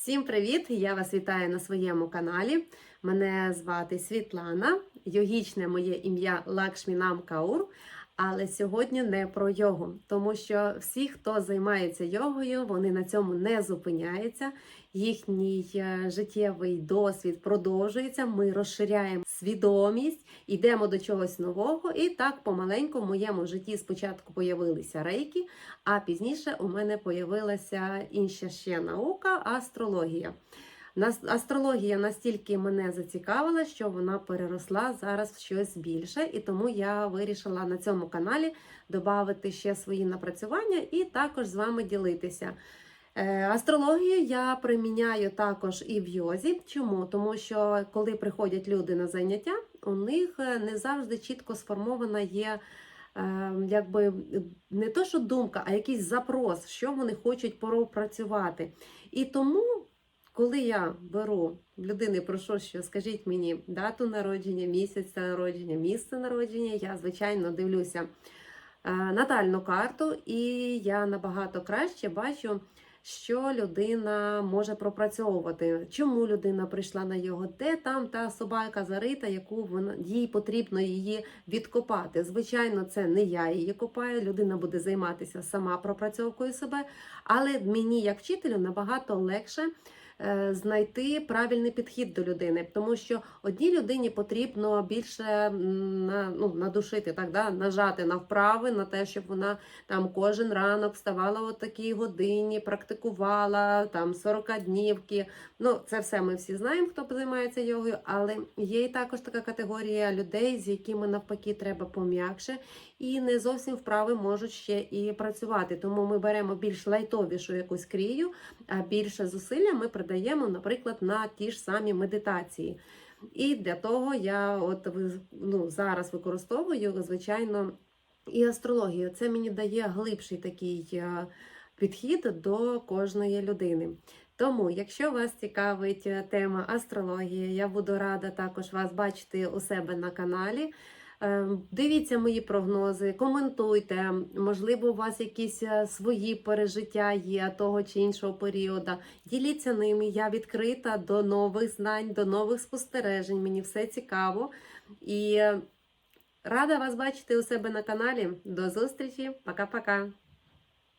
Всім привіт! Я вас вітаю на своєму каналі. Мене звати Світлана. Йогічне моє ім'я Лакшмінам Каур. Але сьогодні не про йогу, тому що всі, хто займається йогою, вони на цьому не зупиняються. Їхній е, життєвий досвід продовжується. Ми розширяємо свідомість, йдемо до чогось нового. І так помаленьку в моєму житті спочатку появилися рейки, а пізніше у мене появилася інша ще наука астрологія. Астрологія настільки мене зацікавила, що вона переросла зараз в щось більше, і тому я вирішила на цьому каналі додати ще свої напрацювання і також з вами ділитися. Е, Астрологію я приміняю також і в йозі. Чому? Тому що коли приходять люди на заняття, у них е, не завжди чітко сформована є. е, Якби не то, що думка, а якийсь запрос, що вони хочуть пропрацювати. І тому коли я беру людини, прошу, що скажіть мені дату народження, місяць народження, місце народження, я, звичайно, дивлюся е, натальну карту, і я набагато краще бачу, що людина може пропрацьовувати, чому людина прийшла на його, де там та собака зарита, яку вона їй потрібно її відкопати. Звичайно, це не я її копаю, людина буде займатися сама пропрацьовкою себе, але мені, як вчителю, набагато легше знайти правильний підхід до людини, тому що одній людині потрібно більше на, ну, надушити, так, да, нажати на вправи, на те, щоб вона там кожен ранок вставала о такій годині, практикувала там 40 днівки. Ну, це все ми всі знаємо, хто займається йогою, але є і також така категорія людей, з якими навпаки треба пом'якше, і не зовсім вправи можуть ще і працювати. Тому ми беремо більш лайтовішу якусь крію, а більше зусилля ми придаємо, наприклад, на ті ж самі медитації. І для того я от ну, зараз використовую, звичайно, і астрологію. Це мені дає глибший такий е, підхід до кожної людини. Тому, якщо вас цікавить е, тема астрології, я буду рада також вас бачити у себе на каналі. Е, Дивіться мої прогнози, коментуйте. Можливо, у вас якісь е, свої пережиття є того чи іншого періоду. Діліться ними. Я відкрита до нових знань, до нових спостережень. Мені все цікаво. І е, рада вас бачити у себе на каналі. До зустрічі. Пока-пока.